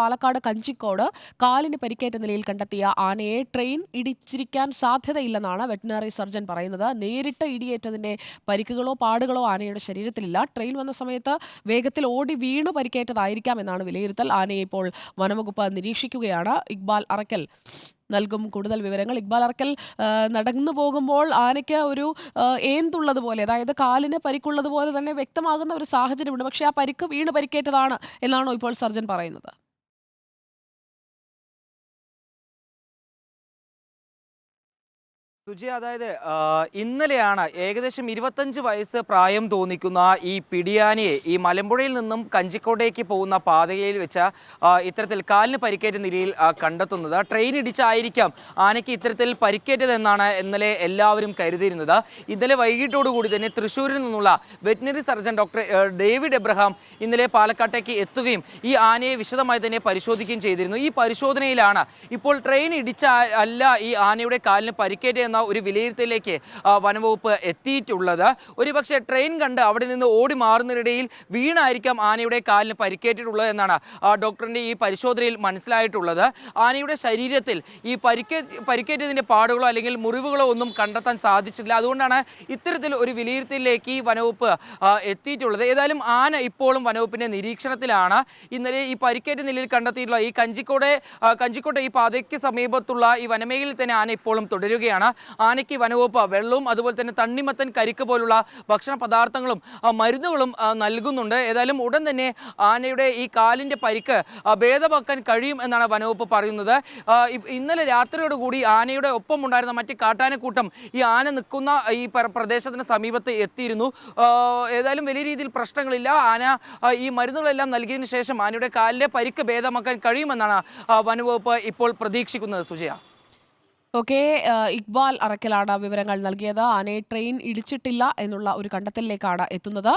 പാലക്കാട് കഞ്ചിക്കോട് കാലിന് പരിക്കേറ്റ നിലയിൽ കണ്ടെത്തിയ ആനയെ ട്രെയിൻ ഇടിച്ചിരിക്കാൻ സാധ്യതയില്ലെന്നാണ് വെറ്റിനറി സർജൻ പറയുന്നത്. നേരിട്ട് ഇടിയേറ്റതിന്റെ പരിക്കുകളോ പാടുകളോ ആനയുടെ ശരീരത്തിലില്ല. ട്രെയിൻ വന്ന സമയത്ത് വേഗത്തിൽ ഓടി വീണു പരിക്കേറ്റതായിരിക്കാം എന്നാണ് വിലയിരുത്തൽ. ആനയെ ഇപ്പോൾ വനംവകുപ്പ് നിരീക്ഷിക്കുകയാണ്. ഇക്ബാൽ അറക്കൽ നൽകും കൂടുതൽ വിവരങ്ങൾ. ഇക്ബാൽ അറക്കൽ നടന്നു പോകുമ്പോൾ ആനയ്ക്ക് ഒരു ഏന്തുള്ളതുപോലെ അതായത് കാലിന് പരിക്കുള്ളതുപോലെ തന്നെ വ്യക്തമാകുന്ന ഒരു സാഹചര്യമുണ്ട്. പക്ഷേ ആ പരിക്ക് വീണ് പരിക്കേറ്റതാണ് എന്നാണോ ഇപ്പോൾ സർജൻ പറയുന്നത്? സുജി അതായത് ഇന്നലെയാണ് ഏകദേശം ഇരുപത്തഞ്ച് വയസ്സ് പ്രായം തോന്നിക്കുന്ന ഈ പിടിയാനിയെ ഈ മലമ്പുഴയിൽ നിന്നും കഞ്ചിക്കോട്ടേക്ക് പോകുന്ന പാതയിൽ വെച്ച ഇത്തരത്തിൽ കാലിന് പരിക്കേറ്റ നിലയിൽ കണ്ടെത്തുന്നത്. ട്രെയിൻ ഇടിച്ചായിരിക്കാം ആനയ്ക്ക് ഇത്തരത്തിൽ പരിക്കേറ്റതെന്നാണ് ഇന്നലെ എല്ലാവരും കരുതിയിരുന്നത്. ഇന്നലെ വൈകിട്ടോടുകൂടി തന്നെ തൃശ്ശൂരിൽ നിന്നുള്ള veterinary surgeon doctor David Abraham ഇന്നലെ പാലക്കാട്ടേക്ക് എത്തുകയും ഈ ആനയെ വിശദമായി തന്നെ പരിശോധിക്കുകയും ചെയ്തിരുന്നു. ഈ പരിശോധനയിലാണ് ഇപ്പോൾ ട്രെയിൻ ഇടിച്ച അല്ല ഈ ആനയുടെ കാലിന് പരിക്കേറ്റ എന്ന ഒരു വിലയിരുത്തലിലേക്ക് വനംവകുപ്പ് എത്തിയിട്ടുള്ളത്. ഒരുപക്ഷെ ട്രെയിൻ കണ്ട് അവിടെ നിന്ന് ഓടി മാറുന്നതിനിടയിൽ വീണായിരിക്കാം ആനയുടെ കാലിന് പരിക്കേറ്റിട്ടുള്ളത് എന്നാണ് ഡോക്ടറിന്റെ ഈ പരിശോധനയിൽ മനസ്സിലായിട്ടുള്ളത്. ആനയുടെ ശരീരത്തിൽ ഈ പരിക്കേ പരിക്കേറ്റതിന്റെ പാടുകളോ അല്ലെങ്കിൽ മുറിവുകളോ ഒന്നും കണ്ടെത്താൻ സാധിച്ചിട്ടില്ല. അതുകൊണ്ടാണ് ഇത്തരത്തിൽ ഒരു വിലയിരുത്തലിലേക്ക് ഈ വനവകുപ്പ് എത്തിയിട്ടുള്ളത്. ഏതായാലും ആന ഇപ്പോഴും വനവകുപ്പിന്റെ നിരീക്ഷണത്തിലാണ്. ഇന്നലെ ഈ പരിക്കേറ്റ നിലയിൽ കണ്ടെത്തിയിട്ടുള്ള ഈ കഞ്ചിക്കോടെ കഞ്ചിക്കോട്ടെ ഈ പാതയ്ക്ക് സമീപത്തുള്ള ഈ വനമേഖലയിൽ തന്നെ ആന ഇപ്പോഴും തുടരുകയാണ്. ആനയ്ക്ക് വനവകുപ്പ് വെള്ളവും അതുപോലെ തന്നെ തണ്ണിമത്തൻ കരിക്ക് പോലുള്ള ഭക്ഷണ പദാർത്ഥങ്ങളും മരുന്നുകളും നൽകുന്നുണ്ട്. ഏതായാലും ഉടൻ തന്നെ ആനയുടെ ഈ കാലിന്റെ പരിക്ക് ഭേദമാക്കാൻ കഴിയും എന്നാണ് വനവകുപ്പ് പറയുന്നത്. ഇന്നലെ രാത്രിയോടുകൂടി ആനയുടെ ഒപ്പം ഉണ്ടായിരുന്ന മറ്റ് കാട്ടാനക്കൂട്ടം ഈ ആന നിൽക്കുന്ന ഈ പ്ര- പ്രദേശത്തിന് സമീപത്ത് എത്തിയിരുന്നു. ഏതായാലും വലിയ രീതിയിൽ പ്രശ്നങ്ങളില്ല. ആന ഈ മരുന്നുകളെല്ലാം നൽകിയതിനു ശേഷം ആനയുടെ കാലിലെ പരിക്ക് ഭേദമാക്കാൻ കഴിയുമെന്നാണ് വനവകുപ്പ് ഇപ്പോൾ പ്രതീക്ഷിക്കുന്നത്. സുജയ. ഓക്കെ ഇക്ബാൽ അറക്കലാണ് വിവരങ്ങൾ നൽകിയത്. ആനയെ ട്രെയിൻ ഇടിച്ചിട്ടില്ല എന്നുള്ള ഒരു കണ്ടെത്തലിലേക്കാണ് എത്തുന്നത്.